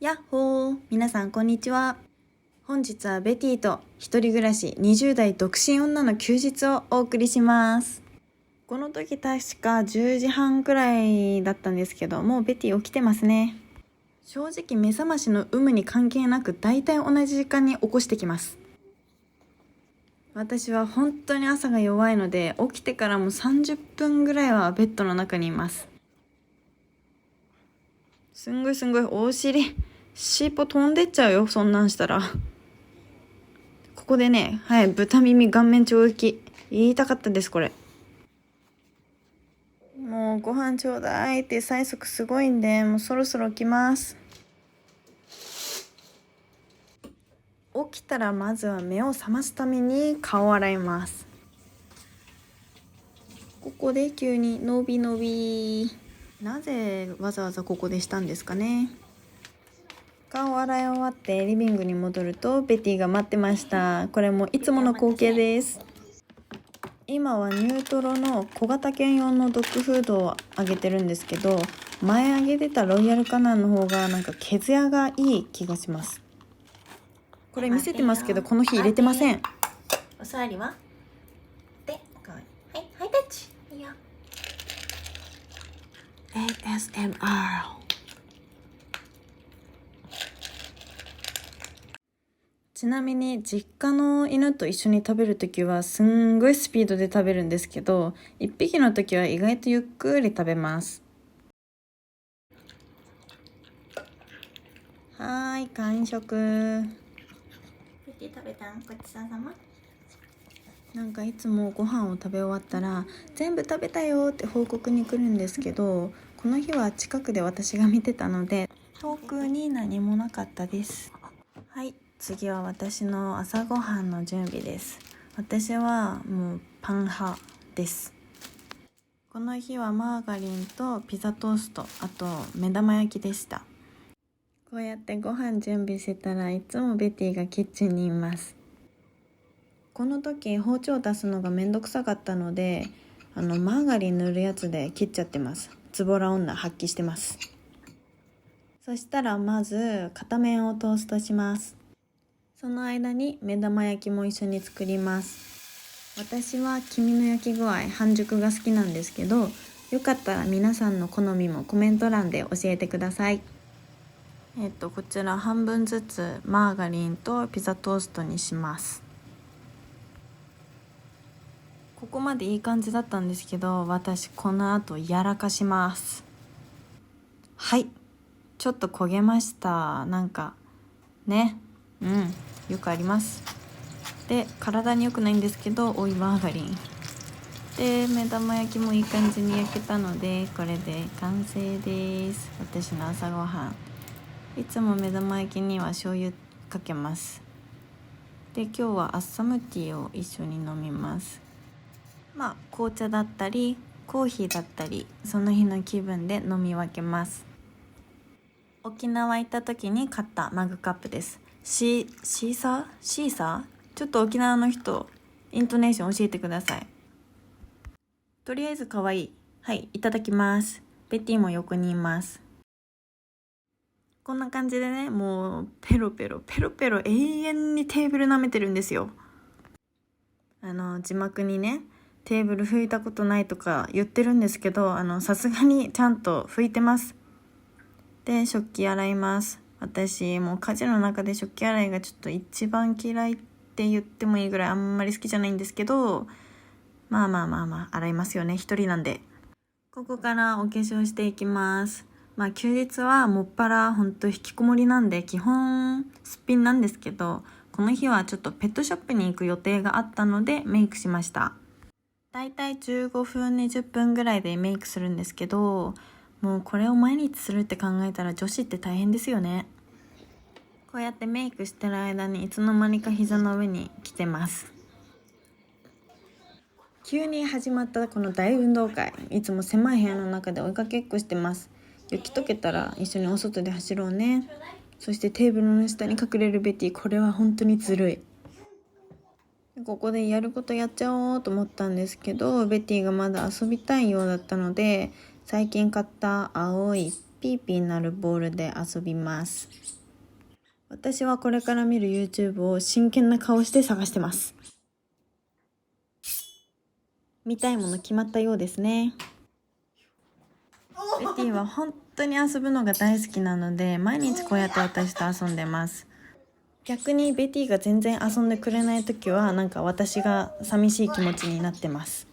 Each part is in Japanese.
やっほー。皆さんこんにちは。本日はベティと一人暮らし20代独身女の休日をお送りします。この時確か10時半くらいだったんですけどもうベティ起きてますね。正直目覚ましの有無に関係なく大体同じ時間に起こしてきます。私は本当に朝が弱いので起きてからも30分ぐらいはベッドの中にいます。すんごいすんごいお尻尻尾飛んでっちゃうよそんなんしたら。ここでねはい豚耳顔面直撃言いたかったですこれ。もうご飯ちょうだいって催促すごいんでもうそろそろ起きます。起きたらまずは目を覚ますために顔を洗います。ここで急に伸び伸び。なぜわざわざここでしたんですかね？顔を洗い終わってリビングに戻るとベティが待ってました。これもいつもの光景です。今はニュートロの小型犬用のドッグフードをあげてるんですけど前あげてたロイヤルカナンの方がなんか毛艶がいい気がします。これ見せてますけどこの日入れてません。お座りはで、かわいい。はい、ハイタッチ。いいよ。ASMR ちなみに実家の犬と一緒に食べるときはすんごいスピードで食べるんですけど1匹の時は意外とゆっくり食べます。はーい完食。食べたんごちそうさま。なんかいつもご飯を食べ終わったら全部食べたよって報告に来るんですけどこの日は近くで私が見てたので特に何もなかったです。はい次は私の朝ごはんの準備です。私はもうパン派です。この日はマーガリンとピザトーストあと目玉焼きでした。こうやってご飯準備してたらいつもベティがキッチンにいます。この時包丁出すのがめんどくさかったのであのマーガリン塗るやつで切っちゃってますズボラ女発揮してます。そしたらまず片面をトーストします。その間に目玉焼きも一緒に作ります。私は黄身の焼き具合半熟が好きなんですけどよかったら皆さんの好みもコメント欄で教えてください。えっとこちら半分ずつマーガリンとピザトーストにします。ここまでいい感じだったんですけど私この後やらかします。はい。ちょっと焦げました。なんかね。うん。よくあります。で体に良くないんですけどおいマーガリンで目玉焼きもいい感じに焼けたのでこれで完成です。私の朝ごはん。いつも目玉焼きには醤油かけます。で今日はアッサムティーを一緒に飲みます。まあ紅茶だったりコーヒーだったりその日の気分で飲み分けます。沖縄行った時に買ったマグカップです。シーシーサー？シーサー？ちょっと沖縄の人イントネーション教えてください。とりあえず可愛い。はいいただきます。ベティも横にいます。こんな感じでねもうペロペロペロペロ永遠にテーブル舐めてるんですよ。あの字幕にねテーブル拭いたことないとか言ってるんですけどあのさすがにちゃんと拭いてます。で食器洗います。私もう家事の中で食器洗いがちょっと一番嫌いって言ってもいいぐらいあんまり好きじゃないんですけどまあまあまあまあ洗いますよね。一人なんで。ここからお化粧していきます。まあ休日はもっぱらほんと引きこもりなんで基本すっぴんなんですけどこの日はちょっとペットショップに行く予定があったのでメイクしました。だいたい15分20分ぐらいでメイクするんですけどもうこれを毎日するって考えたら女子って大変ですよね。こうやってメイクしてる間にいつの間にか膝の上に来てます。急に始まったこの大運動会いつも狭い部屋の中で追いかけっこしてます。雪解けたら一緒にお外で走ろうね。そしてテーブルの下に隠れるベティこれは本当にずるい。ここでやることやっちゃおうと思ったんですけどベティがまだ遊びたいようだったので最近買った青いピーピーなるボールで遊びます。私はこれから見る YouTube を真剣な顔して探してます。見たいもの決まったようですね。ベティは本当に遊ぶのが大好きなので毎日こうやって私と遊んでます。逆にベティが全然遊んでくれない時はなんか私が寂しい気持ちになってます。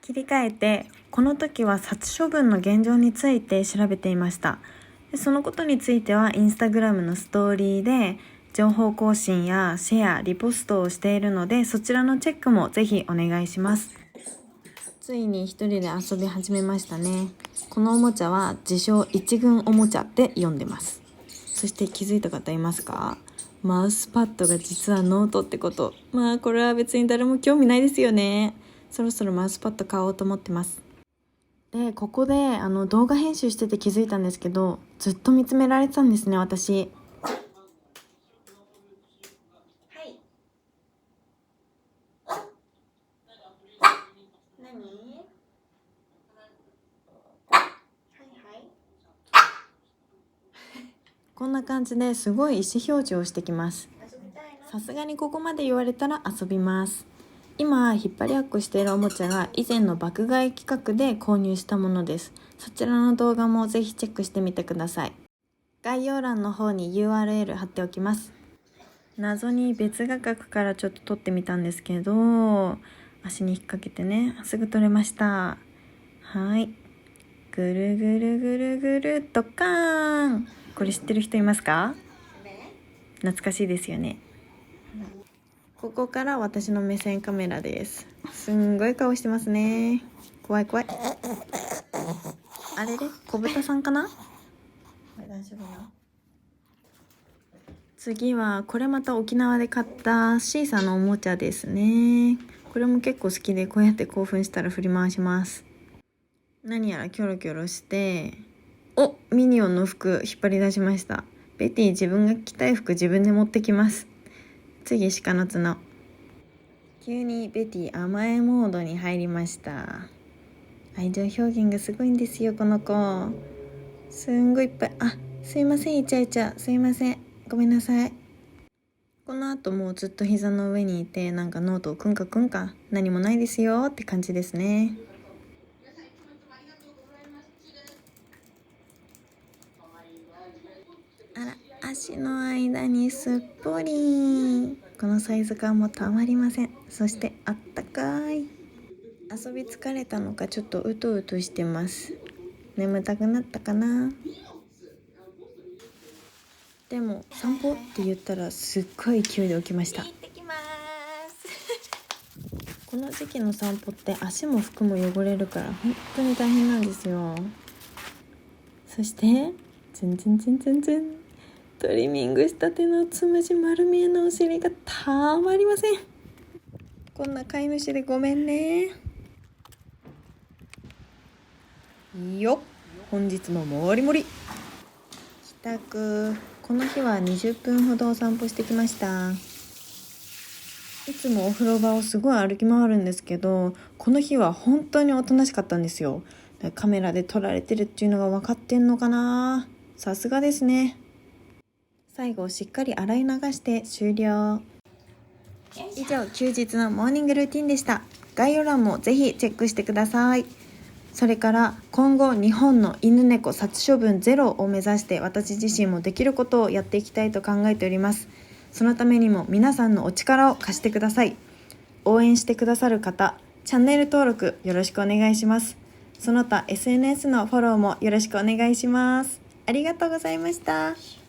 切り替えてこの時は殺処分の現状について調べていました。でそのことについてはインスタグラムのストーリーで情報更新やシェアリポストをしているのでそちらのチェックもぜひお願いします。ついに一人で遊び始めましたね。このおもちゃは自称一軍おもちゃって呼んでます。そして気づいた方いますか？マウスパッドが実はノートってこと。まあこれは別に誰も興味ないですよね。そろそろマウスパッド買おうと思ってます。でここであの動画編集してて気づいたんですけどずっと見つめられてたんですね私はい何はいはいこんな感じですごい意思表示をしてきます。さすがにここまで言われたら遊びます。今引っ張り合っこしているおもちゃが以前の爆買い企画で購入したものです。そちらの動画もぜひチェックしてみてください。概要欄の方に URL 貼っておきます。謎に別画角からちょっと撮ってみたんですけど足に引っ掛けてねすぐ撮れました。はい。ぐるぐるぐるぐるドッカーンこれ知ってる人いますか？懐かしいですよね。ここから私の目線カメラです。すんごい顔してますね。怖い怖い。あれれ？小豚さんかな？大丈夫な次はこれまた沖縄で買ったシーサーのおもちゃですね。これも結構好きでこうやって興奮したら振り回します。何やらキョロキョロしておミニオンの服引っ張り出しました。ベティ自分が着たい服自分で持ってきます。次鹿の角。急にベティ甘えモードに入りました。愛情表現がすごいんですよこの子。すんごいいっぱい。あすいませんイチャイチャ。すいません。ごめんなさい。この後もうずっと膝の上にいてなんかノートをくんかくんか。何もないですよって感じですねあら足の間にすっぽり。このサイズ感もたまりません。そしてあったかい。遊び疲れたのかちょっとうとうとしてます。眠たくなったかな。でも散歩って言ったらすっごい勢いで起きました。行ってきます。この時期の散歩って足も服も汚れるから本当に大変なんですよ。そして全然全然全然トリミングしたてのつむじ丸見えのお尻がたまりません。こんな飼い主でごめんね。よっ。本日ももりもり。帰宅この日は20分ほどお散歩してきました。いつもお風呂場をすごい歩き回るんですけどこの日は本当におとなしかったんですよ。カメラで撮られてるっていうのが分かってんのかな。さすがですね。最後しっかり洗い流して終了。以上休日のモーニングルーティンでした。概要欄もぜひチェックしてください。それから今後日本の犬猫殺処分ゼロを目指して私自身もできることをやっていきたいと考えております。そのためにも皆さんのお力を貸してください。応援してくださる方チャンネル登録よろしくお願いします。その他 SNS のフォローもよろしくお願いします。ありがとうございました